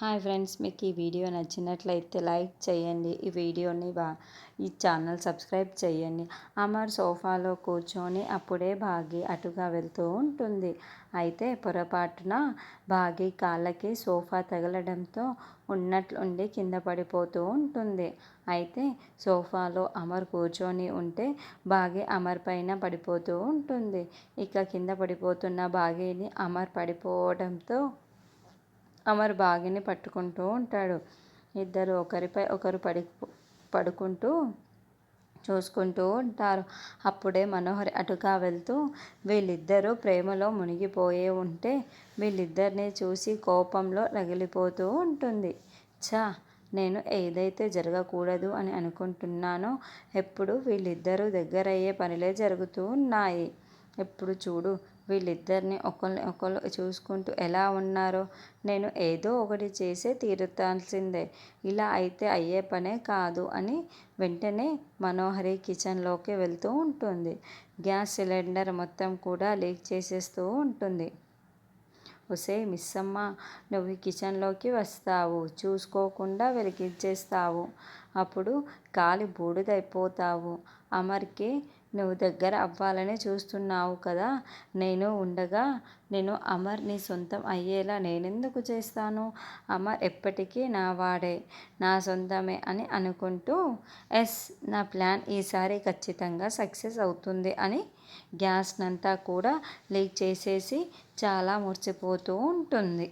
Hi friends మీకు ఈ video నచ్చినట్లయితే లైక్ చేయండి. ఈ వీడియోని బా ఈ ఛానల్ సబ్స్క్రైబ్ చేయండి. అమర్ సోఫాలో కూర్చొని అప్పుడే భాగి అటుగా వెళ్తూ ఉంటుంది. అయితే పొరపాటున భాగి కాళ్ళకి సోఫా తగలడంతో ఉన్నట్లుండి కింద పడిపోతూ ఉంటుంది. అయితే సోఫాలో అమర్ కూర్చొని ఉంటే బాగి అమర్ పైన పడిపోతూ ఉంటుంది. ఇక కింద పడిపోతున్న బాగీని అమర్ పడిపోవడంతో అమర్ బాగిని పట్టుకుంటూ ఉంటాడు. ఇద్దరు ఒకరిపై ఒకరు పడి పడుకుంటూ చూసుకుంటూ ఉంటారు. అప్పుడే మనోహరి అటుగా వెళ్తూ వీళ్ళిద్దరూ ప్రేమలో మునిగిపోయే ఉంటే వీళ్ళిద్దరిని చూసి కోపంలో రగిలిపోతూ ఉంటుంది. చా నేను ఏదైతే జరగకూడదు అని అనుకుంటున్నానో ఎప్పుడు వీళ్ళిద్దరూ దగ్గరయ్యే పనులే జరుగుతూ ఉన్నాయి. ఎప్పుడు చూడు వీళ్ళిద్దరిని ఒకరిని ఒకరు చూసుకుంటూ ఎలా ఉన్నారో నేను ఏదో ఒకటి చేసే తీరుతాల్సిందే. ఇలా అయితే అయ్యే పనే కాదు అని వెంటనే మనోహరి కిచెన్లోకి వెళ్తూ ఉంటుంది. గ్యాస్ సిలిండర్ మొత్తం కూడా లీక్ చేసేస్తూ ఉంటుంది. ఒసే మిస్సమ్మ నువ్వు కిచెన్లోకి వస్తావు చూసుకోకుండా వెలిగించేస్తావు. అప్పుడు కాలి బూడిదైపోతావు. అమర్కి నువ్వు దగ్గర అవ్వాలని చూస్తున్నావు కదా నేను ఉండగా నేను అమర్ నీ సొంతం అయ్యేలా నేనెందుకు చేస్తాను? అమర్ ఎప్పటికీ నా వాడే నా సొంతమే అని అనుకుంటూ ఎస్ నా ప్లాన్ ఈసారి ఖచ్చితంగా సక్సెస్ అవుతుంది అని గ్యాస్నంతా కూడా లీక్ చేసేసి చాలా మురిసిపోతూ ఉంటుంది.